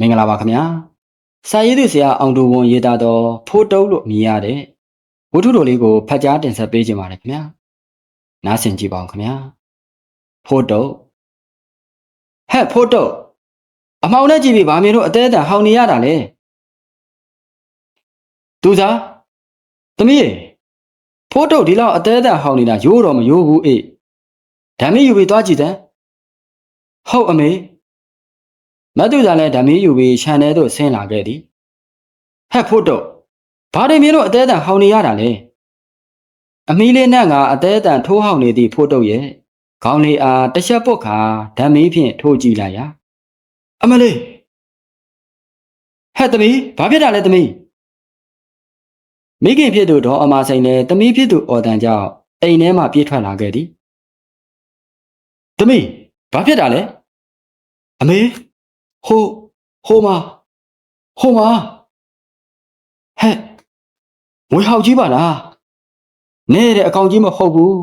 မင်္ဂလာပါခင်ဗျာစာရေးသူဆရာအောင်တူဝန်ရေးသားသောဖိုးတုံးလို့မြင်ရတဲ့ဝတ္ထုတော်လေးကိုဖတ်ကြားတင်ဆက်ပေးခြင်းပါတယ်ခင်ဗျာနားဆင်ကြည့်ပါဦးခင်ဗျာဖိုးတုံးဟဲ့ဖိုးတုံးအမောင်နဲ့ကြည့်ပြီးဗာမင်းတို့အသေးအတန်ဟောင်နေရတာလေသူစားသမီးရေဖိုးတုံးဒီလောက်အသေးအတန်ဟောင်နေတာရိုးတော့မရိုးဘူးအေးဓာမီယူပြီးသွားကြည့်တယ်ဟုတ်အမေ မတ်သူသာလည်းဓမီယူပြီးခြံထဲသို့ဆင်းလာခဲ့သည်ဟက်ဖို့တော့ဘာတွေမင်းတို့အသေးအတန်ဟောင်နေရတာလဲအမီလေးနဲ့ကအသေးအတန်ထိုးဟောင်နေသည့်ဖို့တော့ရဲ့ခေါင်းလေးအားတစ်ချက်ပုတ်ခါဓမီဖြင့်ထိုးကြည့်လိုက်ရာအမလေးဟဲ့သမီးဘာဖြစ်တာလဲသမီးမိခင်ဖြစ်သူဒေါ်အမဆိုင်နဲ့သမီးဖြစ်သူအော်တန်ကြောင့်အိမ်ထဲမှပြေးထွက်လာခဲ့သည်သမီးဘာဖြစ်တာလဲအမေ ဟိုဟိုမှာဟိုမှာဟဲ့မွေဟောက်ကြီးပါလားနဲတဲ့အကောင်ကြီးမဟုတ်ဘူး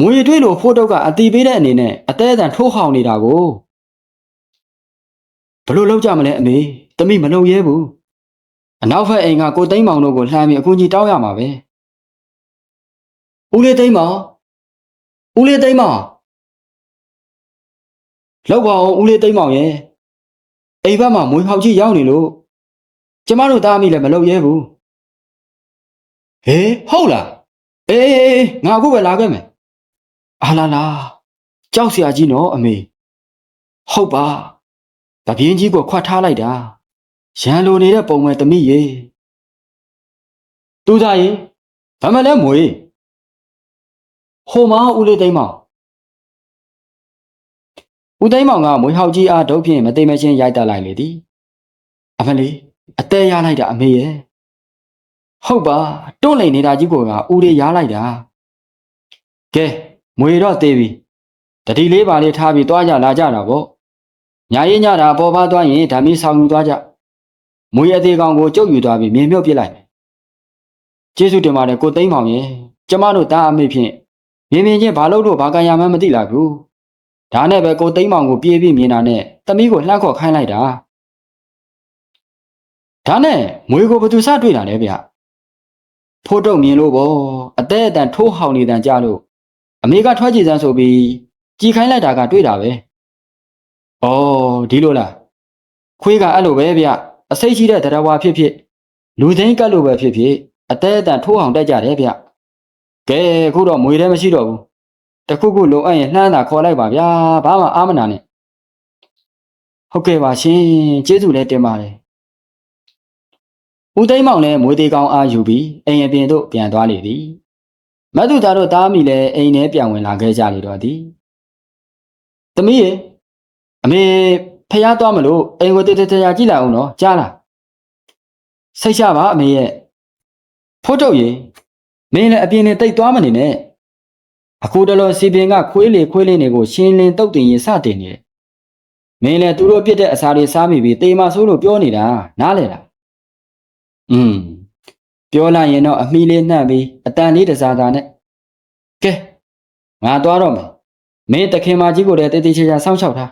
မွေတွေးလို့ဖိုးတော့ကအတီပေးတဲ့အနေနဲ့အသေးအတန်ထိုးဟောင်နေတာကိုဘလို့လောက်ကြမလဲအမေတမိမလုံရဲဘူးအနောက်ဘက်အိမ်ကကိုသိန်းမောင်တို့ကိုလှမ်းပြီးအကူကြီးတောင်းရမှာပဲဦးလေးသိန်းမောင်ဦးလေးသိန်းမောင်လောက်ပါအောင်ဦးလေးသိန်းမောင်ရဲ့ အိမ်ဘက်မှာမွေးဟောက်ကြီးရောက်နေလို့ကျမတို့သားအမိလည်းမလုပ်ရဲဘူးဟေးဟုတ်လားအေးအေးအေးငါအခုပဲလာခဲ့မယ်အာလာလာကြောက်စရာကြီးနော်အမေဟုတ်ပါတပြင်းကြီးကိုခွတ်ထားလိုက်တာရန်လိုနေတဲ့ပုံမဲ့တမိရေသူသားရေဘာမှလည်းမွေဟိုမှာဦးလေးသိမ်းမောင် ဦးသိမ်းမောင်ကမွေဟောက်ကြီးအားဒုတ်ဖြင့်မသိမချင်းရိုက်တက်လိုက်လေသည်အမလီအသေးရလိုက်တာအမေရဲ့ဟုတ်ပါတွန့်လိန်နေတာကြီးကိုကဦးလေးရားလိုက်တာကဲမွေတော့သေးပြီတတိလေးပါလေးထားပြီးတွားကြလာကြတာပေါ့ညာရင်ညတာပေါ်ပါသွားရင်ဓာမီဆောင်ယူသွားကြမွေအသေးကောင်ကိုကျုပ်ယူသွားပြီးမြင်မြုပ်ပြစ်လိုက်မယ်ကျေးဇူးတင်ပါတယ်ကိုသိမ်းမောင်ရဲ့ကျမတို့တားအမေဖြင့်မြင်မြင်ချင်းဘာလို့တော့ဘာကံရမှန်းမသိလိုက်ဘူး ဒါနဲ့ပဲကိုသိမ်းမောင်ကိုပြေးပြီးမြင်တာနဲ့သမီးကိုလှမ်းခေါ်ခိုင်းလိုက်တာဒါနဲ့မွေကိုဘသူစတွေ့တာလဲဗျဖိုးတော့မြင်လို့ပေါ့အသေးအတန်ထိုးဟောင်နေတန်ကြလို့အမေကထွက်ကြည့်စမ်းဆိုပြီးကြည်ခိုင်းလိုက်တာကတွေ့တာပဲဩဒီလိုလားခွေးကအဲ့လိုပဲဗျအစိတ်ရှိတဲ့တရားဝါဖြစ်ဖြစ်လူသိန်းကတ်လို့ပဲဖြစ်ဖြစ်အသေးအတန်ထိုးဟောင်တက်ကြတယ်ဗျကဲအခုတော့မွေလည်းမရှိတော့ဘူး တခုခုလိုအပ်ရင်လှမ်းတာခေါ်လိုက်ပါဗျာဘာမှအာမနာနဲ့ဟုတ်ကဲ့ပါရှင်ကျေးဇူးလည်းတင်ပါတယ်ဦးသိမ်းမောင်လည်းမွေသေးကောင်းအားယူပြီးအိမ်အပြင်သို့ပြန်သွားလေသည်မတ်သူသားတို့သားမိလည်းအိမ်ထဲပြန်ဝင်လာခဲ့ကြလေတော့သည်သမီးရေအမေဖျားသွားမလို့အိမ်ကိုတည်တည်တရာကြည့်လိုက်အောင်နော်ကြားလားစိတ်ချပါအမေရဲ့ဖိုးတုတ်ရေမင်းလည်းအပြင်နဲ့တိတ်သွားမနေနဲ့ အခုတလောစီပင်ကခွေးလေခွေးလေးတွေကိုရှင်းလင်းတုတ်တင်ရင်စတင်နေတယ်မင်းလည်းသူတို့ပြစ်တဲ့အစာတွေစားမိပြီးတေမဆိုးလို့ပြောနေတာနားလေလားอืมပြောလိုက်ရင်တော့အမီလေးနှံ့ပြီးအတန်လေးတစားစားနဲ့ကဲငါသွားတော့မယ်မင်းတခင်မကြီးကိုလည်းတေးသေးချာချာစောင့်ရှောက်ထား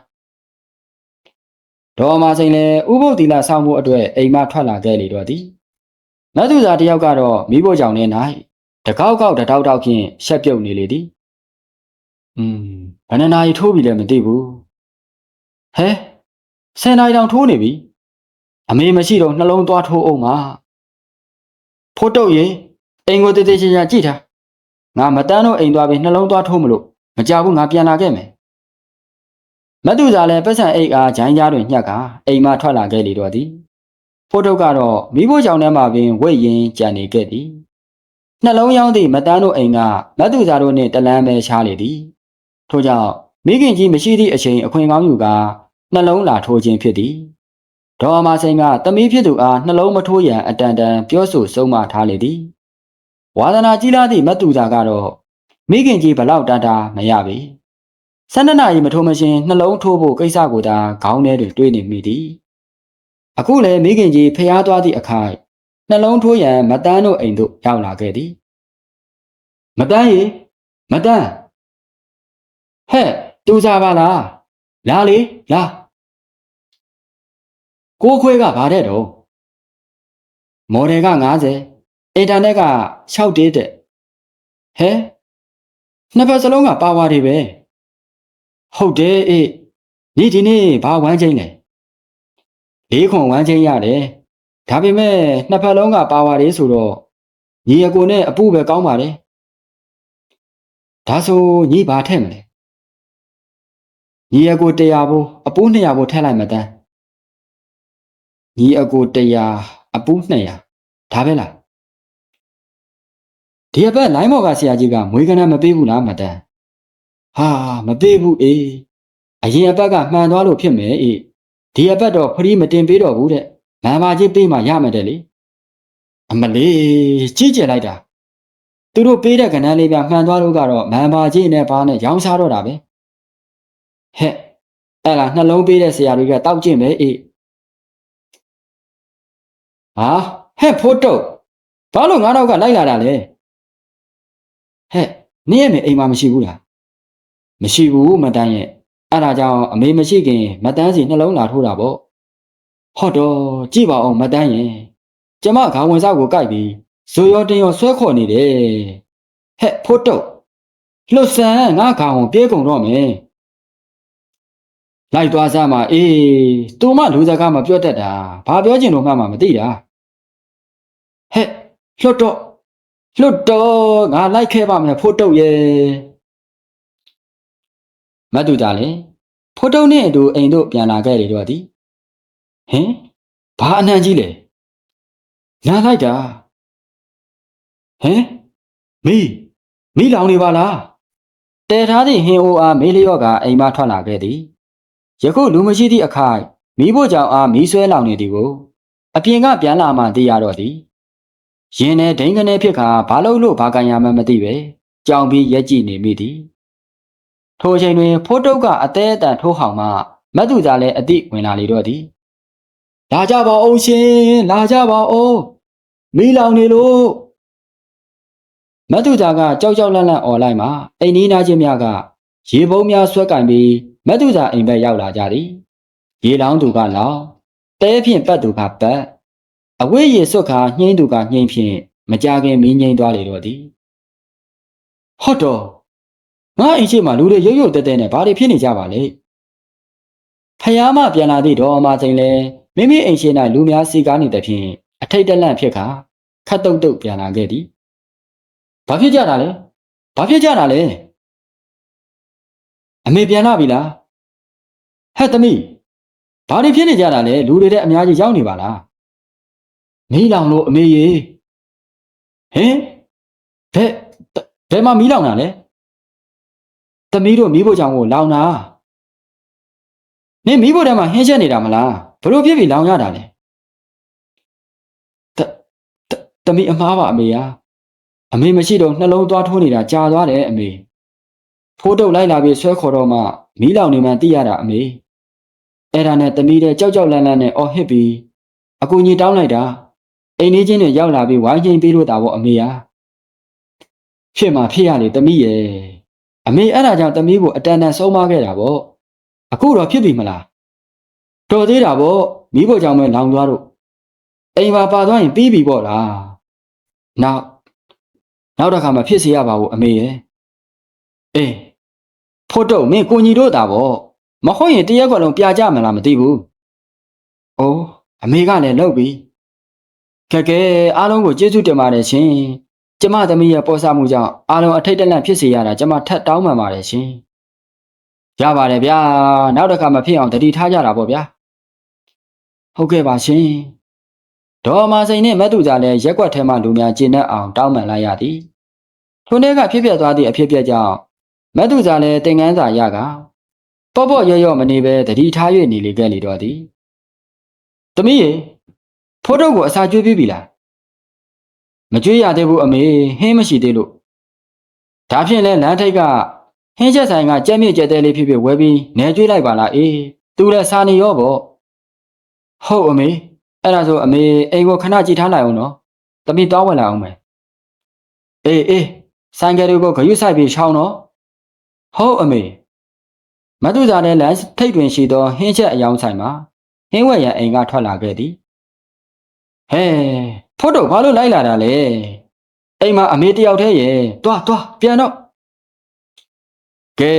ဒေါ်မစိန်လည်းဥပုပ်တီလာစောင့်ဖို့အတွက်အိမ်မထွက်လာခဲ့လေတော့သည်မတ်သူစာတယောက်ကတော့မိဖို့ကြောင့်နေ၌တကောက်ကောက်တတောက်တောက်ဖြင့်ရှက်ပြုတ်နေလေသည် อืมဘယ်နှနာရီထိုးပြီလဲမသိဘူးဟဲဆယ်နာရီတောင်ထိုးနေပြီအမေမရှိတော့နှလုံးသွားထိုးအောင်ပါဖိုးတုတ်ရင်အိမ်ကိုတေးသေးချာချာကြည့်ထားငါမတန်းတော့အိမ်သွားပြီးနှလုံးသွားထိုးမလို့မကြဘူးငါပြန်လာခဲ့မယ်မတ်သူသာလည်းပတ်စံအိတ်အားဂျိုင်းကြားတွင်ညှက်ကအိမ်မှထွက်လာခဲ့လေတော့သည်ဖိုးတုတ်ကတော့မိဖို့ကြောင့်ထဲမှာပင်ဝိတ်ရင်ကြံနေခဲ့သည်နှလုံးရောင်းသည့်မတန်းတို့အိမ်ကမတ်သူသာတို့နှင့်တလန်းပဲရှားလေသည် ထို့ကြောင့်မိခင်ကြီးမရှိသည့်အချိန်အခွင့်ကောင်းယူကာနှလုံးလာထိုးခြင်းဖြစ်သည်ဒေါ်အမစိန်ကတမီးဖြစ်သူအားနှလုံးမထိုးရန်အတန်တန်ပြောဆိုဆုံးမထားလေသည်ဝါသနာကြီးလာသည့်မတ်သူသာကတော့မိခင်ကြီးဘလောက်တန်တာမရပေဆန္ဒနာရီမထိုးမရှင်နှလုံးထိုးဖို့ကိစ္စကိုသာခေါင်းထဲတွင်တွေးနေမိသည်အခုလည်းမိခင်ကြီးဖျားသွားသည့်အခိုက်နှလုံးထိုးရန်မတန်းတို့အိမ်သို့ရောက်လာခဲ့သည်မတန်းရေမတန်း ဟဲ့တူစားပါလားလာလေလာကိုခွဲကဘာတဲ့တော့မော်ဒယ်က90အင်တာနက်က6တေးတဲ့ဟဲနှစ်ဖက်စလုံးကပါဝါတွေပဲဟုတ်တယ်အေးညီဒီနေ့ဘာဝမ်းချင်းလဲလေးခွန်ဝမ်းချင်းရတယ်ဒါပေမဲ့နှစ်ဖက်လုံးကပါဝါတွေဆိုတော့ညီအကိုနဲ့အပူပဲကောင်းပါတယ်ဒါဆိုညီဘာထက်မလဲ ညီအကို100ဘိုးအပူ200ဘိုးထက်လိုက်မတန်းညီအကို100အပူ200ဒါပဲလားဒီအပတ်လိုင်းမော်ကဆရာကြီးကမွေးကနန်းမပေးဘူးလားမတန်းဟာမပေးဘူးအေးအရင်အပတ်ကမှန်သွားလို့ဖြစ်မယ်အေးဒီအပတ်တော့ဖရီးမတင်ပေးတော့ဘူးတဲ့မန်ပါကြီးပေးမှရမယ်တဲ့လေအမလေးကြီးကျယ်လိုက်တာသူတို့ပေးတဲ့ကဏ္ဍလေးပြမှန်သွားလို့ကတော့မန်ပါကြီးနဲ့ဘာနဲ့ရောင်းစားတော့တာပဲ ဟဲ့အဲ့လားနှလုံးပေးတဲ့ဆရာတွေကတောက်ကျင့်ပဲအေးဟာဟဲ့ဖိုးတုတ်ဘာလို့ငါတော့ကလိုက်လာတာလဲဟဲ့နင်းရဲ့မေအိမ်မှာမရှိဘူးလားမရှိဘူးမတန်းရဲ့အဲ့ဒါကြောင့်အမေမရှိခင်မတန်းစီနှလုံးလာထိုးတာပေါ့ဟော့တော့ကြည့်ပါအောင်မတန်းရဲ့ကျမခေါင်းဝင်စားကိုကြိုက်ပြီးဇိုရောတင်ရောဆွဲခေါ်နေတယ်ဟဲ့ဖိုးတုတ်လှုပ်ဆန်းငါခေါင်းကိုပြေးကုန်တော့မယ် လိုက်သွားစမ်းပါအေးသူမလူစကားမပြောတတ်တာဘာပြောချင်လို့မှမမသိတာဟဲ့လှတ်တော့လှတ်တော့ငါလိုက်ခဲ့ပါမယ်ဖိုးတုတ်ရဲ့မတ်တူကြလေဖိုးတုတ်နဲ့အတူအိမ်တို့ပြန်လာခဲ့တယ်တော့ဒီဟင်ဘာအနှံကြီးလဲနားလိုက်တာဟင်မီးမီးလောင်နေပါလားတဲထားသည့်ဟင်းအိုးအားမေးလျော့ကအိမ်မထွက်လာခဲ့သည် ယခုလူမရှိသည့်အခိုက်မီးဖို့ကြောင့်အားမီးဆွဲလောင်နေသည်ကိုအပြင်ကပြန်လာမှသိရတော့သည်ရင်နဲ့ဒိန်ကနေဖြစ်ခါဘာလို့လို့ဘာကန်ရမှန်းမသိပဲကြောင်ပြီးရက်ကြည့်နေမိသည်ထိုအချိန်တွင် ဖိုးတုတ်ကအသေးအတန်ထိုးဟောင်မှမတ်သူသားလည်းအတိဝင်လာလေတော့သည်လာကြပါအောင်ရှင်လာကြပါအောင်မီးလောင်နေလို့မတ်သူသားကကြောက်ကြောက်လန့်လန့်អော်လိုက်မှအိမ်နီးနားချင်းများကရေပုံးများဆွဲကင်ပြီး မတ်သူသားအိမ်ဘက်ရောက်လာကြသည်ရေလောင်းသူကလောင်းတဲဖြင့်ပတ်သူကပတ်အဝိရေစွတ်ခါညှိမ့်သူကညှိမ့်ဖြင့်မကြခင်မင်းငိမ့်သွားလေတော့သည်ဟုတ်တော့ငါအိမ်ရှိမှလူတွေရုပ်ရုပ်တဲတဲနဲ့ဘာတွေဖြစ်နေကြပါလဲဖယားမပြန်လာသည့်တော့အမစိန်လဲမိမိအိမ်ရှိ၌လူများစီကားနေတဲ့ဖြင့်အထိတ်တလန့်ဖြစ်ခါခတ်တုတ်တုတ်ပြန်လာခဲ့သည်ဘာဖြစ်ကြတာလဲဘာဖြစ်ကြတာလဲ အမေပြန်လာပြီလားဟဲ့သမီးဘာတွေဖြစ်နေကြတာလဲလူတွေတဲ့အများကြီးရောက်နေပါလားမီးလောင်လို့အမေရေဟင်ဘယ်ဘယ်မှာမီးလောင်တာလဲသမီးတို့မီးဖို့ကြောင့်ကိုလောင်တာနင်မီးဖို့ထဲမှာဟင်းချက်နေတာမလားဘလို့ဖြစ်ပြီးလောင်ရတာလဲတတသမီးအမားပါအမေယာအမေမရှိတော့နှလုံးသွားထိုးနေတာကြာသွားတယ်အမေ ဖိုးတုတ်လိုက်လာပြီးဆွဲခေါ်တော့မှမီးလောင်နေမှသိရတာအမေအဲ့ဒါနဲ့သမီးတဲ့ကြောက်ကြောက်လန့်လန့်နဲ့အော်ဟစ်ပြီးအကူကြီးတောင်းလိုက်တာအိမ်လေးချင်းတွေရောက်လာပြီးဝိုင်းချင်းပေးလို့တာပေါ့အမေယာဖြစ်မှာဖြစ်ရလေသမီးရဲ့အမေအဲ့ဒါကြောင့်သမီးကိုအတန်တန်ဆုံးမခဲ့တာပေါ့အခုတော့ဖြစ်ပြီမလားတော်သေးတာပေါ့မိဖို့ကြောင့်ပဲလောင်သွားတော့အိမ်ပါပါသွားရင်ပြီးပြီပေါ့လားနောက်နောက်တစ်ခါမှဖြစ်စေရပါဘူးအမေရဲ့အေး ဖို့တော့မင်းကိုညီတို့တာပေါ့မဟုတ်ရင်တရက်ကွက်လုံးပြကြမလားမသိဘူး။အိုးအမေကလည်းလှုပ်ပြီ။ကဲကဲအားလုံးကိုကျေးဇူးတင်ပါတယ်ရှင်။ကျမသမီးရဲ့ပေါ်ဆမှုကြောင့်အားလုံးအထိတ်တလန့်ဖြစ်စေရတာကျမထပ်တောင်းပန်ပါတယ်ရှင်။ရပါတယ်ဗျာ။နောက်တစ်ခါမဖြစ်အောင်တတိထားကြတာပေါ့ဗျာ။ဟုတ်ကဲ့ပါရှင်။ဒေါ်မာစိန်နဲ့မတ်သူကြလည်းရက်ွက်ထဲမှလူများကျင့်တတ်အောင်တောင်းပန်လိုက်ရသည်။ထိုနေ့ကဖြစ်ပျက်သွားသည့်အဖြစ်အပျက်ကြောင့် မတ်သူကြလည်းတင်ကန်းစာရကပေါ့ပေါ့ရော့ရော့မနေပဲတတိထား၍နေလေခဲ့လေတော့သည်။သမီးရေဖိုးတုတ်ကိုအစာကျွေးပြီးပြီလား။မကျွေးရသေးဘူးအမေဟင်းမရှိသေးလို့။ဒါဖြင့်လဲလမ်းထိပ်ကဟင်းချက်ဆိုင်ကကြက်မြင့်ကြက်တဲလေးဖြစ်ဖြစ်ဝဲပြီးနေကျွေးလိုက်ပါလားအေး။သူလည်းစာနေရောပေါ့။ဟုတ်အမေအဲ့ဒါဆိုအမေအိမ်ကိုခဏကြည့်ထားလိုက်အောင်နော်။သမီးတောင်းဝင်လာအောင်မယ်။အေးအေးဆိုင်ကယ်တွေကိုဂရုစိုက်ပြီးရှောင်းတော့။ ဟုတ်အမေမတူစာနဲ့လမ်းထိပ်တွင်ရှိသောဟင်းချက်အယောင်ဆိုင်မှာဟင်းဝက်ရန်အိမ်ကထွက်လာခဲ့သည်ဟဲဖို့တော့ဘာလို့လိုက်လာတာလဲအိမ်မှာအမေတယောက်တည်းရဲ့တွားတွားပြန်တော့ကဲ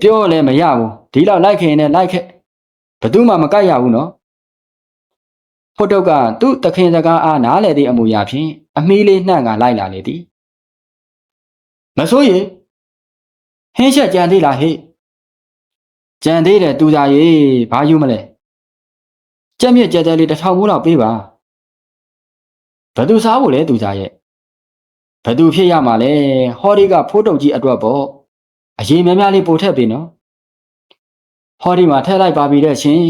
ပြောလဲမရဘူးဒီလောက်လိုက်ခင်နဲ့လိုက်ခဲ့ဘယ်သူမှမကြိုက်ရဘူးနော်ဖို့တော့ကသူ့တခင်စကားအားနားလေသည့်အမူအရာဖြင့်အမီးလေးနှံ့ကလိုက်လာလေသည်မစိုးရေ ဟင်းချက်ကြံသေးလားဟေ့ကြံသေးတယ်သူသားရေဘာယူမလဲကြက်မြက်ကြက်တဲလေးတစ်ထောင်မိုးလောက်ပေးပါဘယ်သူစားဖို့လဲသူသားရဲ့ဘယ်သူဖြစ်ရမှာလဲဟောဒီကဖိုးတုတ်ကြီးအတွက်ပေါ့အရေးများများလေးပို့ထက်ပြီနော်ဟောဒီမှာထည့်လိုက်ပါပြီတဲ့ရှင်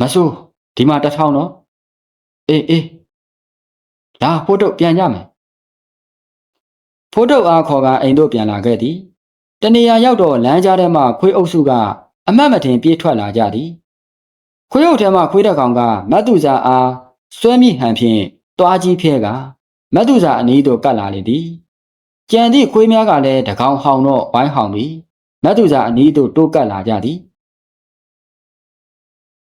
မဆိုးဒီမှာတစ်ထောင်နော်အေးအေးလာဖိုးတုတ်ပြန်ကြမယ် ဖိုးတုတ်အားခေါ်ကအိမ်တို့ပြန်လာခဲ့သည်တနေရာရောက်တော့လမ်းကြားထဲမှခွေးအုပ်စုကအမတ်မထင်ပြေးထွက်လာကြသည်ခွေးအုပ်ထဲမှခွေးတစ်ကောင်ကမတ်သူစာအားဆွဲမိဟန်ဖြင့်တွားကြီးဖျဲကမတ်သူစာအနီးသို့ကပ်လာလေသည်ကြံသည့်ခွေးများကလည်းတကောင်ဟောင်တော့ဝိုင်းဟောင်ပြီးမတ်သူစာအနီးသို့တိုးကပ်လာကြသည်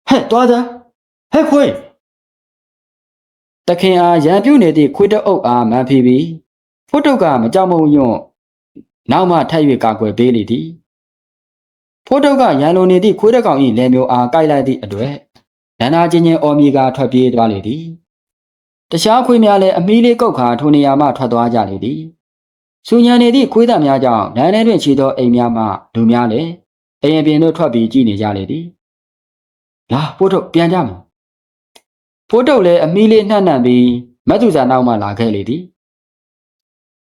ဟဲ့တွားသားဟဲ့ခွေးတခင်အားရံပြုတ်နေသည့်ခွေးတအုပ်အားမန်ဖီပြီး ဖုတ်တုတ်ကမကြောက်မုံညွန့်နောက်မှထပ်၍ကာကွယ်ပေးလေသည်ဖိုးတုတ်ကရန်လိုနေသည့်ခွေးတစ်ကောင်၏လယ်မျိုးအားကိုက်လိုက်သည့်အတွေ့ဒန္နာချင်းချင်းအော်မီကထွက်ပြေးသွားလေသည်တခြားခွေးများလည်းအမီးလေးကုတ်ခါထိုနေရာမှထွက်သွားကြလေသည်စူညံနေသည့်ခွေးသားများကြောင့်လမ်းထဲတွင်ခြေသောအိမ်များမှလူများလည်းအိမ်အပြင်သို့ထွက်ပြီးကြည့်နေကြလေသည်လာဖိုးတုတ်ပြန်ကြမယ်ဖိုးတုတ်လည်းအမီးလေးနှံ့နှံ့ပြီးမတ်သူစာနောက်မှလာခဲ့လေသည်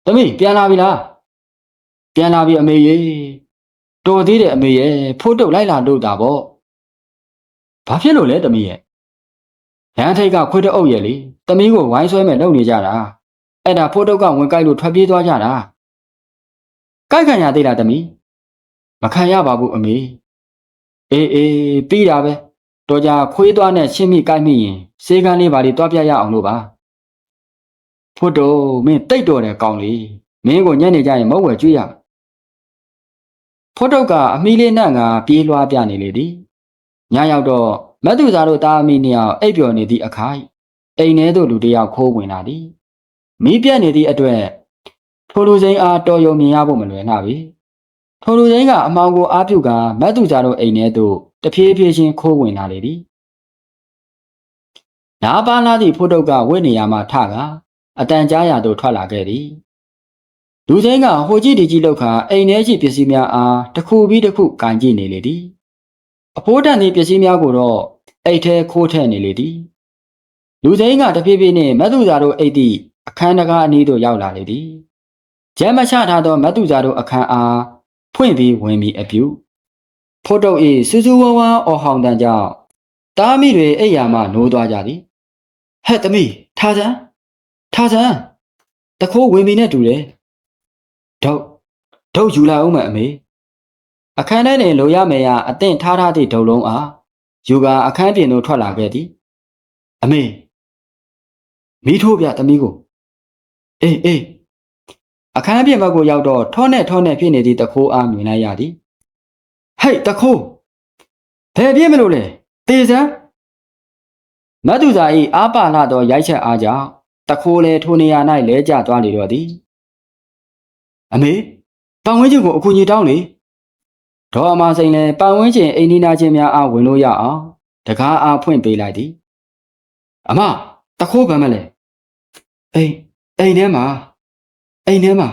သမီးပြန်လာပြီလားပြန်လာပြီအမေရေတော်သေးတယ်အမေရဲ့ဖိုးတုတ်လိုက်လာလို့တာပေါ့ဘာဖြစ်လို့လဲသမီးရဲ့ရန်ထိတ်ကခွေးတအုပ်ရဲ့လေသမီးကိုဝိုင်းဆွဲမဲ့လုပ်နေကြတာအဲ့ဒါဖိုးတုတ်ကဝင်ကြိုက်လို့ထွက်ပြေးသွားကြတာကြိုက်ခံရသေးလားသမီးမခံရပါဘူးအမေအေးအေးပြီးတာပဲတော်ကြခွေးသွားနဲ့ရှင်းမိကြိုက်မိရင်စေကန်းလေးပါလေးတွားပြရအောင်လို့ပါ ဖို့တော့မင်းတိတ်တော်တယ်ကောင်းလေမင်းကိုညနေကျရင်မဟုတ်ဝယ်ကြွေးရမယ်ဖို့တော့ကအမီလေးနဲ့ငါပြေးလွှားပြနေလေသည်ညရောက်တော့မတ်သူသားတို့တာအမီနှစ်ယောက်အိပ်ပျော်နေသည့်အခါအိမ်ထဲသို့လူတစ်ယောက်ခိုးဝင်လာသည်မီးပြတ်နေသည့်အတွက်ထိုလူစိမ်းအားတော်ယုံမြင်ရဖို့မလွယ်နှပြီထိုလူစိမ်းကအမောင်ကိုအားပြုကမတ်သူသားတို့အိမ်ထဲသို့တဖြည်းဖြည်းချင်းခိုးဝင်လာလေသည်နားပါလာသည့်ဖို့တုတ်ကဝိနေရမှထက အတန်ကြားရသို့ထွက်လာခဲ့သည်လူစိမ်းကဟိုကြည့်ဒီကြည့်လောက်ခါအိမ်ထဲရှိပစ္စည်းများအားတစ်ခုပြီးတစ်ခုကန်ကြည့်နေလေသည်အဖိုးတန်သည့်ပစ္စည်းများကိုတော့အိတ်ထဲခိုးထည့်နေလေသည်လူစိမ်းကတဖြည်းဖြည်းနှင့်မတ်သူသားတို့အိတ်သည့်အခန်းတကားအနီးသို့ရောက်လာလေသည်ကျမ်းမချထားသောမတ်သူသားတို့အခန်းအားဖွင့်ပြီးဝင်ပြီးအပြုဖိုးတုတ်၏စူးစူးဝါးဝါအော်ဟောင်တန်ကြောင့်တားမိတွေအိယာမှနိုးသွားကြသည်ဟဲ့သမီးထားစမ်း ထားစမ်းတခိုးဝင်ပြီနဲ့တူတယ်ဒုတ်ဒုတ်ယူလာအောင်မအမေအခန်းထဲတွင်လိုရမယ်ရအသင့်ထားထားသည့်ဒုတ်လုံးအားယူကာအခန်းပြင်သို့ထွက်လာခဲ့သည်အမေမိထိုးပြသမီးကိုအေးအေးအခန်းပြင်ဘက်ကိုရောက်တော့ထောနဲ့ထောနဲ့ဖြစ်နေသည့်တခိုးအားမြင်လိုက်ရသည်ဟိတ်တခိုးဘယ်ပြင်းမလို့လဲတေစမ်းမတ်သူစာ၏အာပါလာသောရိုက်ချက်အားကြောင့် တခိုးလေထိုနေရာ၌လဲကျသွားလေတော့သည်အမေပတ်ဝန်းကျင်ကိုအကူအညီတောင်းလေဒေါ်အမစိန်လည်းပတ်ဝန်းကျင်အိမ်နီးနားချင်းများအားဝင်လို့ရအောင်တကားအားဖွင့်ပေးလိုက်သည်အမတခိုးဗမ်းမလဲအိမ်အိမ်ထဲမှာအိမ်ထဲမှာ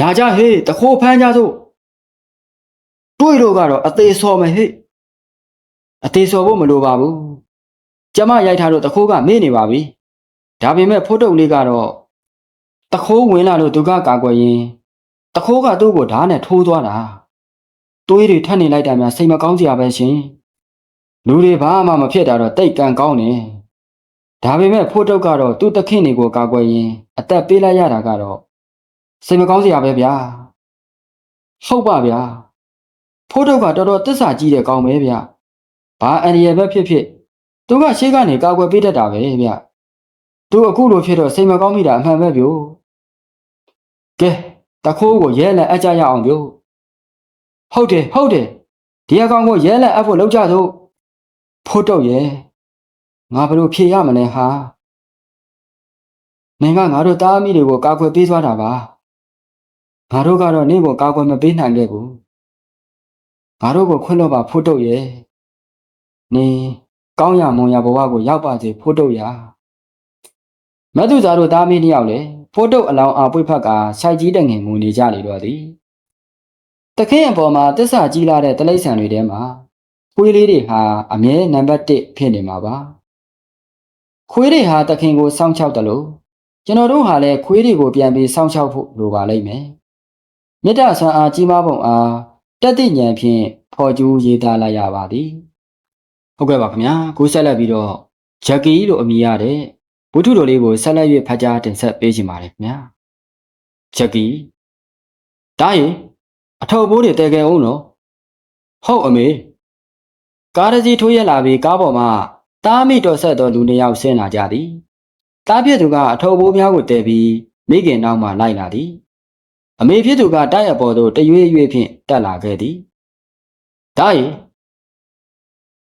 လာကြဟေးတခိုးဖမ်းကြစို့တွေးလို့ကတော့အသေးစော်မယ်ဟေ့အသေးစော်ဖို့မလိုပါဘူးကျမရိုက်ထားလို့တခိုးကမေ့နေပါပြီ ဒါပေမဲ့ဖိုးတုပ်လေးကတော့တခိုးဝင်လာလို့သူကကာကွယ်ရင်တခိုးကသူ့ကိုဓာတ်နဲ့ထိုးသွားတာသွေးတွေထပ်နေလိုက်တာများစိတ်မကောင်းစရာပဲရှင်လူတွေဘာမှမဖြစ်တာတော့တိတ်ကန်ကောင်းနေဒါပေမဲ့ဖိုးတုပ်ကတော့သူ့တခင်တွေကိုကာကွယ်ရင်အသက်ပေးလိုက်ရတာကတော့စိတ်မကောင်းစရာပဲဗျာဟုတ်ပါဗျာဖိုးတုပ်ကတော်တော်တစ္ဆာကြီးတဲ့ကောင်းပဲဗျဘာအန်ရယ်ပဲဖြစ်ဖြစ်သူကရှေ့ကနေကာကွယ်ပေးတတ်တာပဲဗျ သူအခုလိုဖြစ်တော့စိတ်မကောင်းမိတာအမှန်ပဲဗျို့ကဲတခိုးကိုရဲလက်အကြရအောင်ဗျို့ဟုတ်တယ်ဟုတ်တယ်ဒီအကောင်ကိုရဲလက်အပ်ဖို့လောက်ကြစို့ဖို့တော့ရဲ့ငါဘယ်လိုဖြေရမလဲဟာနင်ကငါတို့တားအမိတွေကိုကာကွယ်ပေးသွားတာပါငါတို့ကတော့နင့်ကိုကာကွယ်မပေးနိုင်ခဲ့ဘူးငါတို့ကိုခွင့်လို့ပါဖို့တော့ရဲ့နင်ကောင်းရမွန်ရဘဝကိုရောက်ပါစေဖို့တော့ရ မတ်သူသားတို့တားအမိနှစ်ယောက်လေဖို့တော့အလောင်းအားပွေဖက်ကဆိုင်ကြီးတငင်ငူနေကြလေတော့သည်တခင်အပေါ်မှာတစ္ဆာကြီးလာတဲ့တလိษံတွေထဲမှာခွေးလေးတွေဟာအမြဲနံပါတ်1ဖြစ်နေမှာပါခွေးတွေဟာတခင်ကိုစောင့်ချောက်တယ်လို့ကျွန်တော်တို့ဟာလည်းခွေးတွေကိုပြန်ပြီးစောင့်ချောက်ဖို့လိုပါလိမ့်မယ်မေတ္တာဆန္အားကြီးမားပုံအားတက်တိဉာဏ်ဖြင့်ဖော်ကျူးရေးသားလိုက်ရပါသည်ဟုတ်ကဲ့ပါခင်ဗျာကိုဆက်လက်ပြီးတော့ဂျက်ကီလို့အမည်ရတဲ့ ဝတ္ထုတော်လေးကိုဆက်လက်၍ဖတ်ကြားတင်ဆက်ပေးချင်ပါတယ်ခင်ဗျာဂျက်ကီတားရင်အထောက်ပိုးတွေတဲခဲ့အောင်နော်ဟုတ်အမေကားတစ်စီးထိုးရက်လာပြီးကားပေါ်မှာတားမိတော်ဆက်သောလူနှစ်ယောက်ဆင်းလာကြသည်တားဖြစ်သူကအထောက်ပိုးများကိုတဲပြီးမိခင်နောက်မှလိုက်လာသည်အမေဖြစ်သူကတိုက်အပေါ်သို့တရွေ့ရွေ့ဖြင့်တက်လာခဲ့သည်ဒါရီ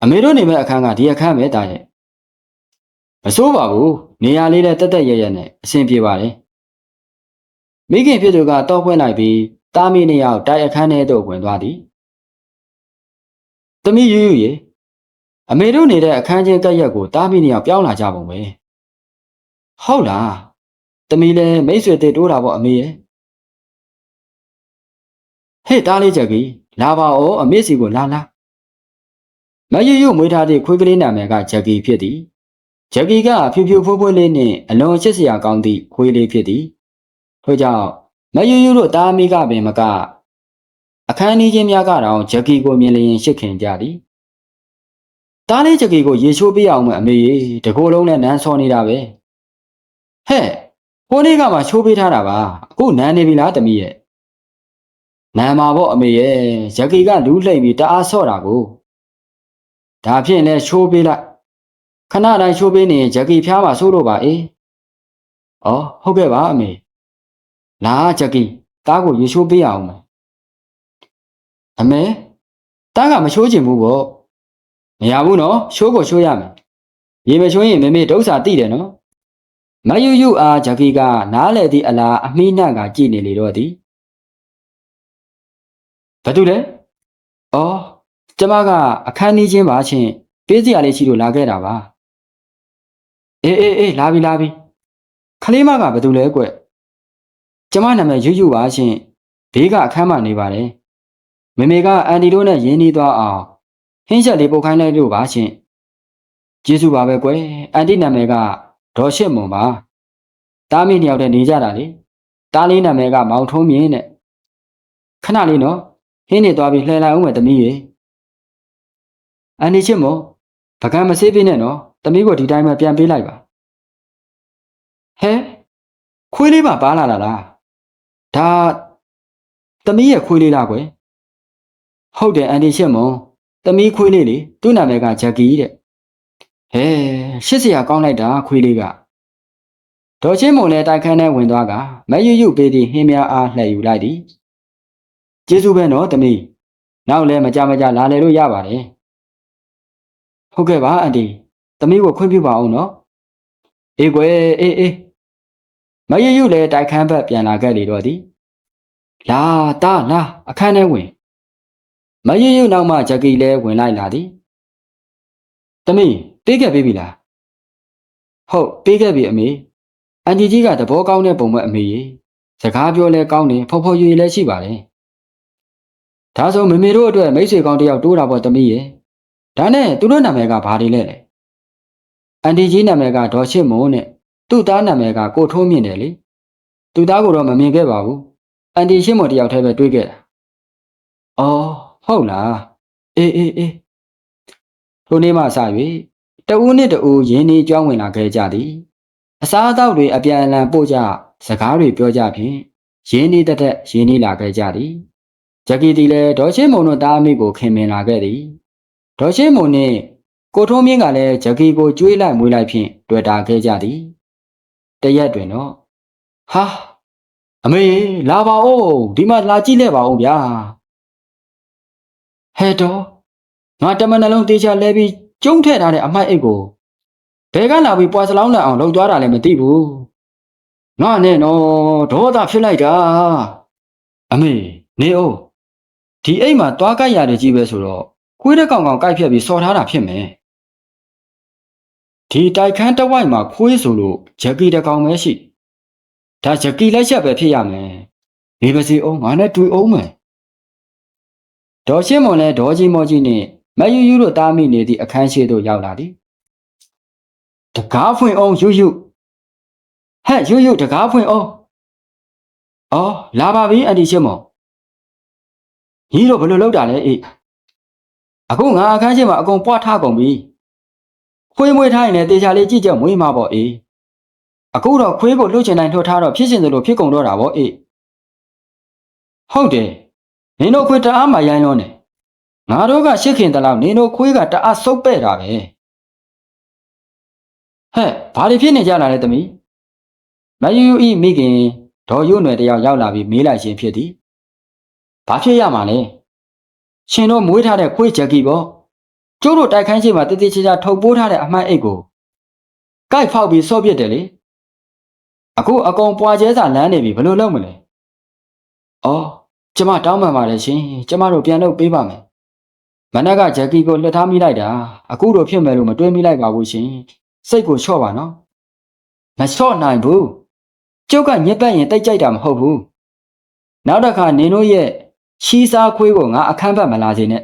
အမေတို့နေမဲ့အခန်းကဒီအခန်းပဲတာရဲ့ မစိုးပါဘူးနေရာလေးနဲ့တက်တက်ရရနဲ့အဆင်ပြေပါတယ်မိခင်ဖြစ်သူကတော့ဖွင့်လိုက်ပြီးတားမီနှစ်ယောက်တိုက်အခန်းထဲသို့ဝင်သွားသည်သမီးယူယူရေအမေတို့နေတဲ့အခန်းချင်းကက်ရက်ကိုတားမီနှစ်ယောက်ပြောင်းလာကြပုံပဲဟုတ်လားသမီးလည်းမိတ်ဆွေတွေတိုးတာပေါ့အမေရဲ့ဟေ့တားလေးချက်ကြီးလာပါဦးအမေစီကိုလာလာမယူယူမွေးထားတဲ့ခွေးကလေးနာမည်ကဂျက်ကီဖြစ်သည် ဂျက်ကီကဖြူဖြူဖွေးဖွေးလေးနှင့်အလွန်ချစ်စရာကောင်းသည့်ခွေးလေးဖြစ်သည်ထို့ကြောင့်မယူယူတို့တားမိကပင်မကအခန်းကြီးချင်းများကတော့ဂျက်ကီကိုမြင်လျင်ရှစ်ခင်ကြသည်တားလေးဂျက်ကီကိုရေချိုးပေးအောင်မအမေရေတကိုယ်လုံးနဲ့နန်းစောနေတာပဲဟဲ့ဟိုနေ့ကမှချိုးပေးထားတာပါအခုနန်းနေပြီလားတမီးရဲ့နန်းမှာပေါ့အမေရဲ့ဂျက်ကီကလူးလှိမ့်ပြီးတအားဆော့တာကိုဒါဖြင့်လဲချိုးပေးလိုက် ခဏတိုင်းချိုးပေးနေရင်ဂျက်ကီဖျားမှာဆိုးလို့ပါအေးဩဟုတ်ကဲ့ပါအမေလာဂျက်ကီတားကိုရေချိုးပေးအောင်မယ်အမေတားကမချိုးချင်ဘူးပေါ့မရဘူးနော်ချိုးကိုချိုးရမယ်ရေမချိုးရင်မေမေဒုက္ခတိတယ်နော်မယူယူအားဂျက်ကီကနားလေသည့်အလားအမိနှံ့ကကြည်နေလေတော့သည်ဘာတူလဲအော်ကျမကအခန်းကြီးချင်းပါချင်းပေးစရာလေးရှိလို့လာခဲ့တာပါ အေးအေးအေးလာပြီလာပြီခလေးမကဘာတူလဲကွကျမနာမည်ယူယူပါချင်းဘေးကအခန်းမနေပါတယ်မေမေကအန်တီတို့နဲ့ရင်းနှီးသွားအောင်ဟင်းချက်လေးပုတ်ခိုင်းလိုက်လို့ပါချင်းကျေးဇူးပါပဲကွယ်အန်တီနာမည်ကဒေါ်ရှစ်မွန်ပါတားမိနှစ်ယောက်တည်းနေကြတာလေတားလေးနာမည်ကမောင်ထုံးမြင့်တဲ့ခဏလေးနော်ဟင်းနေသွားပြီးလှည့်လိုက်အောင်မယ်တမီးရေအန်တီချစ်မို့ပကံမဆေးပေးနဲ့နော် တမီးကိုဒီတိုင်းပဲပြန်ပေးလိုက်ပါဟဲခွေးလေးပါပါလာတာလားဒါတမီးရဲ့ခွေးလေးလားကွယ်ဟုတ်တယ်အန်တီချစ်မို့တမီးခွေးလေးလေသူ့နာမည်ကဂျက်ကီတဲ့ဟဲရှစ်စရာကောင်းလိုက်တာခွေးလေးကဒေါ်ချင်းမုံလည်းတိုက်ခန်းထဲဝင်သွားကမယူယူပေးသည့်ဟင်းများအားလှည့်ယူလိုက်သည်ကျေးဇူးပဲနော်တမီးနောက်လည်းမကြမကြလာလေလို့ရပါတယ်ဟုတ်ကဲ့ပါအန်တီ သမီးကိုခွင့်ပြုပါအောင်နော်အေးကွယ်အေးအေးမရယူလည်းတိုက်ခန်းဘက်ပြန်လာခဲ့လေတော့သည်လာတာလာအခန်းထဲဝင်မရယူနောက်မှဂျက်ကီလည်းဝင်လိုက်လာသည်သမီးပေးခဲ့ပြီလားဟုတ်ပေးခဲ့ပြီအမေအန်တီကြီးကသဘောကောင်းတဲ့ပုံပဲအမေကြီးစကားပြောလဲကောင်းတယ်ဖော်ဖော်ရွရွလည်းရှိပါတယ်ဒါဆိုမေမေတို့အတွက်မိတ်ဆွေကောင်းတယောက်တိုးတာပေါ့သမီးရဲ့ဒါနဲ့သူတို့နာမည်ကဘာတွေလဲလဲ အန်တီကြီးနာမည်ကဒေါ်ချစ်မုံနဲ့သူ့သားနာမည်ကကိုထုံးမြင့်တယ်လေသူ့သားကိုတော့မမြင်ခဲ့ပါဘူးအန်တီရှင်းမတယောက်တည်းပဲတွေးခဲ့တာအော်ဟုတ်လားအေးအေးအေးထိုနေ့မှစ၍တဦးနဲ့တဦးရင်းနှီးကြွဝင်လာခဲ့ကြသည်အစားအသောက်တွေအပြန်အလှန်ပို့ကြစကားတွေပြောကြဖြင့်ရင်းနှီးတသက်ရင်းနှီးလာခဲ့ကြသည်ဂျက်ကီတီလည်းဒေါ်ချင်းမုံတို့တားအမိကိုခင်မင်လာခဲ့သည်ဒေါ်ချင်းမုံနှင့် ကိုထုံးမြင့်ကလည်းဂျက်ကီကိုကျွေးလိုက်မွေးလိုက်ဖြင့်တွေ့တာခဲ့ကြသည်တရက်တွင်တော့ဟာအမေလာပါဦးဒီမှာလာကြည့်လဲပါဦးဗျာဟဲ့တော့ငါတမန်နှလုံးတေချာလဲပြီးကျုံထည့်ထားတဲ့အမိုက်အိတ်ကိုဘယ်ကလာပြီးပွာစလောင်းလက်အောင်လှုပ်သွားတာလည်းမသိဘူးငါနဲ့နော်ဒေါသဖြစ်လိုက်တာအမေနေအောင်ဒီအိတ်မှာသွားကြိုက်ရတယ်ကြီးပဲဆိုတော့ခွေးတဲ့ကောင်ကောင်ကြိုက်ဖြတ်ပြီးစော်ထားတာဖြစ်မယ် ဒီတိုက်ခန်းတစ်ဝိုက်မှာခွေးဆိုလို့ဂျက်ကီတစ်ကောင်ပဲရှိဒါဂျက်ကီလက်ချက်ပဲဖြစ်ရမယ်နေပါစေအောင်ငါနဲ့တွေ့အောင်မယ်ဒေါ်ရှင်းမွန်လဲဒေါ်ကြီးမော်ကြီးနဲ့မယူယူတို့တားမိနေသည့်အခန်းရှိသို့ရောက်လာသည်တကားဖွင့်အောင်ယူယူဟဲ့ယူယူတကားဖွင့်အောင်အော်လာပါပြီအန်တီရှင်းမော်ညီတို့ဘယ်လိုလုပ်တာလဲအေးအခုငါအခန်းရှိမှာအကုန်ပွားထားကုန်ပြီ ခွေးမွေးထားရင်လည်းတေချာလေးကြည့်ကြမွေးမှာပေါ့အေးအခုတော့ခွေးကိုလှုပ်ချင်တိုင်းလှုပ်ထားတော့ဖြစ်ရှင်သလိုဖြစ်ကုန်တော့တာပေါ့အေးဟုတ်တယ်နင်တို့ခွေးတအားမှရိုင်းလုံးတယ်ငါတို့ကရှစ်ခင်တလောက်နင်တို့ခွေးကတအားစုပ်ပဲ့တာပဲဟဲ့ဘာတွေဖြစ်နေကြတာလဲသမီးမယူယူဤမိခင်ဒေါ်ရွနယ်တယောက်ရောက်လာပြီးမေးလိုက်ရှင်ဖြစ်သည်ဘာဖြစ်ရမှာလဲရှင်တို့မွေးထားတဲ့ခွေးချက်ကီပေါ့ ကျိုးတို့တိုက်ခိုင်းချိန်မှာတည်တည်ချာချာထုတ်ပိုးထားတဲ့အမှန်အိတ်ကိုကိုက်ဖောက်ပြီးစော့ပြစ်တယ်လေအခုအကောင်ပွာကျဲစာလမ်းနေပြီဘယ်လိုလုပ်မလဲအော်ကျမတောင်းပန်ပါတယ်ရှင်ကျမတို့ပြန်လုပ်ပေးပါမယ်မနက်ကဂျက်ကီကိုလွှတ်ထားမိလိုက်တာအခုတော့ဖြစ်မယ်လို့မတွေးမိလိုက်ပါဘူးရှင်စိတ်ကိုချော့ပါနော်မချော့နိုင်ဘူးကျုပ်ကညက်ပတ်ရင်တိတ်ကြိုက်တာမဟုတ်ဘူးနောက်တစ်ခါနင်တို့ရဲ့ရှီးစားခွေးကိုငါအခန်းဘက်မလာစေနဲ့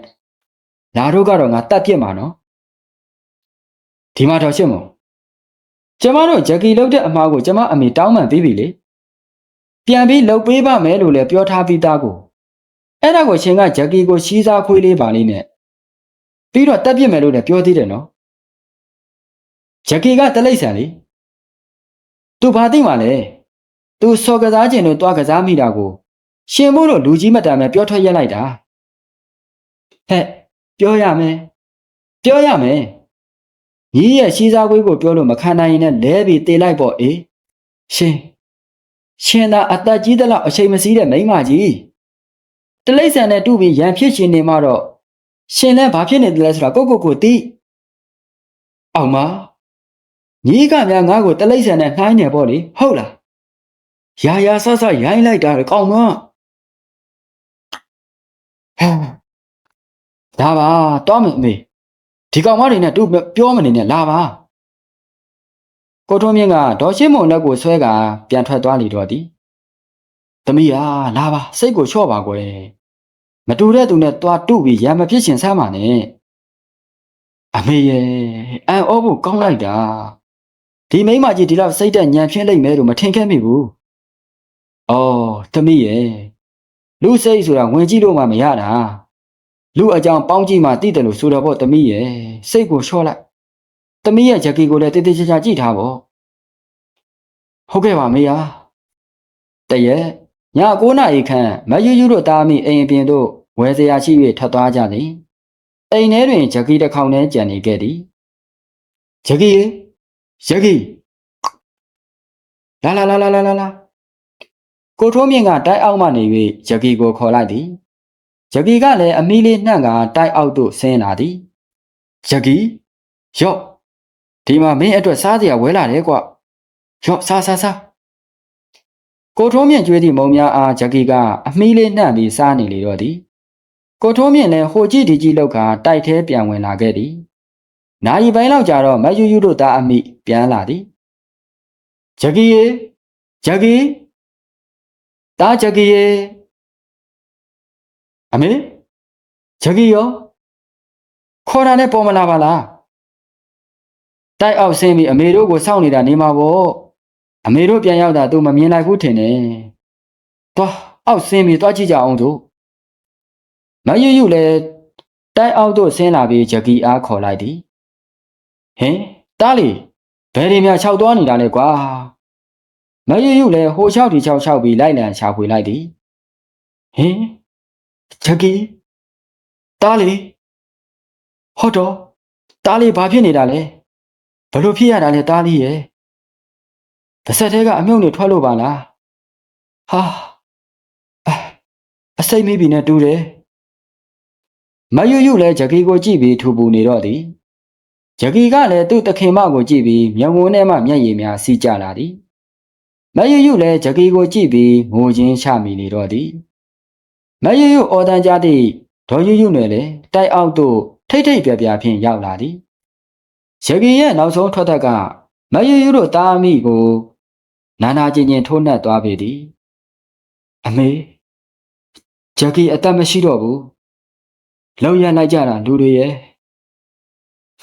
လာတို့ကတော့ငါတတ်ပြစ်မှာနော်ဒီမှာတော့ရှင်းမို့ကျမတို့ဂျက်ကီလုတ်တဲ့အမှားကိုကျမအမေတောင်းပန်ပြီးပြီလေပြန်ပြီးလုတ်ပေးပါမယ်လို့လည်းပြောထားပြီးသားကိုအဲ့ဒါကိုရှင်ကဂျက်ကီကိုရှီးစားခွေးလေးပါလေးနဲ့ပြီးတော့တက်ပြစ်မယ်လို့လည်းပြောသေးတယ်နော်ဂျက်ကီကတလိမ့်ဆန်လေသူဘာသိမှလဲသူစော်ကစားခြင်းတို့တွားကစားမိတာကို ရှင်မို့လို့လူကြီးမတန်ပဲပြောထွက်ရက်လိုက်တာဟဲ့ ပြောရမယ်ပြောရမယ်ညီရဲ့ရှီးစားခွေးကိုပြောလို့မခံနိုင်ရင်လည်းလဲပြီးတေလိုက်ပေါ့အေးရှင်ရှင်သာအသက်ကြီးသလောက်အချိန်မစည်းတဲ့မိန်းမကြီးတလိမ့်ဆန်နဲ့တူပြီးရန်ဖြစ်ရှင်နေမှတော့ရှင်လည်းဘာဖြစ်နေတယ်လဲဆိုတာကိုကိုကိုသိအောင်မညီကများငါ့ကိုတလိမ့်ဆန်နဲ့နှိုင်းနေပေါ့လေဟုတ်လားရာရာဆဆရိုင်းလိုက်တာကောင်းတော့ဟဲ လာပါတော့မယ်အမေဒီကောင်မတွေနဲ့တူပြောမနေနဲ့လာပါကိုထုံးမြင့်ကဒေါ်ရှင်းမုံလက်ကိုဆွဲကပြန်ထွက်သွားလေတော့သည်သမီးဟာလာပါစိတ်ကိုလျှော့ပါကွယ်မတူတဲ့သူနဲ့တွားတုပြီးရံမဖြစ်ရှင်ဆမ်းပါနဲ့အမေရဲ့အန်အောဖို့ကောင်းလိုက်တာဒီမိန်းမကြီးဒီလောက်စိတ်တက်ညံဖြစ်လိမ့်မယ်လို့မထင်ခဲ့မိဘူးအော်သမီးရဲ့လူစိတ်ဆိုတာဝင်ကြည့်လို့မှမရတာ လူအကြောင်းပေါင်းကြည့်မှသိတယ်လို့ဆိုတော့ပေါ့သမီးရဲ့စိတ်ကိုလျှော့လိုက်သမီးရဲ့ဂျက်ကီကိုလည်းတေးသေးချာချာကြည့်ထားပေါ့ဟုတ်ကဲ့ပါမေယာတရက်ည9နာရီခန့်မယူယူတို့တားမိအိမ်အပြင်သို့ဝယ်စရာရှိ၍ထပ်သွားကြသည်အိမ်ထဲတွင်ဂျက်ကီတစ်ခေါင်ထဲကြံနေခဲ့သည်ဂျက်ကီဂျက်ကီလာလာလာလာလာလာကိုထိုးမြင့်ကတိုက်အောက်မှနေ၍ဂျက်ကီကိုခေါ်လိုက်သည် ဂျက်ကီကလည်းအမီလေးနှံ့ကတိုက်အောက်သို့ဆင်းလာသည်ဂျက်ကီရော့ဒီမှာမင်းအတွက်စားစရာဝဲလာတယ်ကွရော့စားစားစားကိုထိုးမြင့်ကျွေးသည့်မုံများအားဂျက်ကီကအမီလေးနှံ့ပြီးစားနေလေတော့သည်ကိုထိုးမြင့်လည်းဟိုကြည့်ဒီကြည့်လောက်ကတိုက်ထဲပြန်ဝင်လာခဲ့သည်နာယီပိုင်းလောက်ကြာတော့မယူယူတို့သားအမိပြန်လာသည်ဂျက်ကီရေဂျက်ကီတားဂျက်ကီရေ အမေဂျက်ကီရောခေါ်တာနဲ့ပေါ်မလာပါလားတိုက်အောက်ဆင်းပြီးအမေတို့ကိုစောင့်နေတာနေမှာပေါ့အမေတို့ပြန်ရောက်တာသူမမြင်လိုက်ဘူးထင်တယ်သွားအောက်ဆင်းပြီးသွားကြည့်ကြအောင်သူမယူယူလည်းတိုက်အောက်သို့ဆင်းလာပြီးဂျက်ကီအားခေါ်လိုက်သည်ဟင်တားလီဘယ်တွေများခြောက်သွားနေတာလဲကွာမယူယူလည်းဟိုလျှောက်ဒီလျှောက်လျှောက်ပြီးလိုက်လံရှာဖွေလိုက်သည်ဟင် ဂျက်ကီတားလီဟုတ်တော့တားလီဘာဖြစ်နေတာလဲဘလို့ဖြစ်ရတာလဲတားလီရဲ့ဗစက်ထဲကအမြုပ်နေထွက်လို့ပါလားဟာအစိတ်မိပြီနဲ့တူတယ်မယူယူလဲဂျက်ကီကိုကြည့်ပြီးထူပူနေတော့သည်ဂျကီကလည်းသူ့တခင်မကိုကြည့်ပြီးမျက်ဝန်းထဲမှမျက်ရည်များစီးကျလာသည်မယယုလည်းဂျကီကိုကြည့်ပြီးငိုချင်းချမိနေတော့သည် မယယုအော်တန်ကြသည့်ဒေါ်ယုယုနယ်လည်းတိုက်အောက်သို့ထိတ်ထိတ်ပြပြဖြင့်ရောက်လာသည်ဂျကီရဲ့နောက်ဆုံးထွက်သက်ကမယယုတို့တားမိကိုနာနာကျင်ကျင်ထိုးနှက်သွားပေသည်အမေဂျကီအသက်မရှိတော့ဘူးလောက်ရလိုက်ကြတာလူတွေရဲ့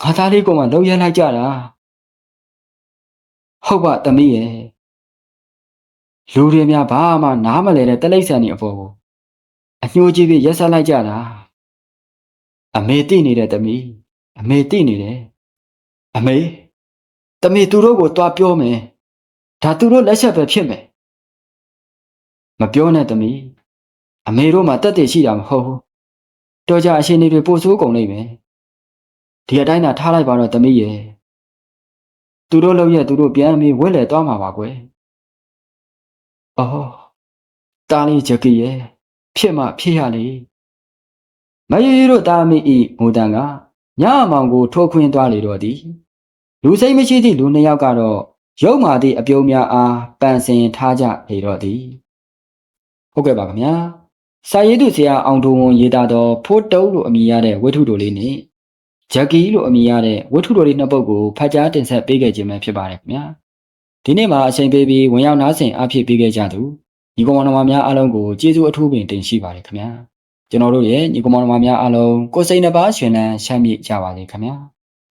ငါသားလေးကမှလောက်ရလိုက်ကြတာဟုတ်ပါသမီးရဲ့လူတွေများဘာမှနားမလဲတဲ့တလိษံနေအပေါ်ကို အညှိုးကြီးပြီးရက်ဆက်လိုက်ကြတာအမေတိနေတဲ့သမီးအမေတိနေတယ်အမေသမီးသူတို့ကိုတွားပြောမယ်ဒါသူတို့လက်ချက်ပဲဖြစ်မယ်မပြောနဲ့သမီးအမေတို့မှတက်တည်ရှိတာမဟုတ်ဘူးတော်ကြအရှင်နေတွေပို့ဆိုးကုန်လိမ့်မယ်ဒီအတိုင်းသာထားလိုက်ပါတော့သမီးရဲ့သူတို့လောက်ရဲ့သူတို့ပြန်ပြီးဝက်လေသွားမှာပါကွယ်အော်တားလေးဂျကီရဲ့ ဖြစ်မှဖြစ်ရလေမယရီတို့တားမိဤမူတန်ကညအမောင်ကိုထိုးခွင်းသွားလေတော့သည်လူစိတ်မရှိသည့်လူနှစ်ယောက်ကတော့ရုပ်မာသည့်အပြုံးများအားပန်ဆင်ထားကြလေတော့သည်ဟုတ်ကဲ့ပါခင်ဗျာစာရေးသူဆရာအောင်ထုံဝန်ရေးသားသောဖိုးတုံးလို့အမည်ရတဲ့ဝတ္ထုတိုလေးနဲ့ဂျက်ကီလို့အမည်ရတဲ့ဝတ္ထုတိုလေးနှစ်ပုဒ်ကိုဖတ်ကြားတင်ဆက်ပေးခဲ့ခြင်းပဲဖြစ်ပါတယ်ခင်ဗျာဒီနေ့မှာအချိန်ပေးပြီးဝင်ရောက်နားဆင်အားဖြည့်ပေးခဲ့ကြသူ ညီကောင်မောင်နှမများအားလုံးကိုကျေးဇူးအထူးပင်တင်ရှိပါတယ်ခင်ဗျာကျွန်တော်တို့ရဲ့ညီကောင်မောင်နှမများအားလုံးကိုယ်စိတ်နှပါရှင်လန်းချမ်းမြေ့ကြပါစေခင်ဗျာ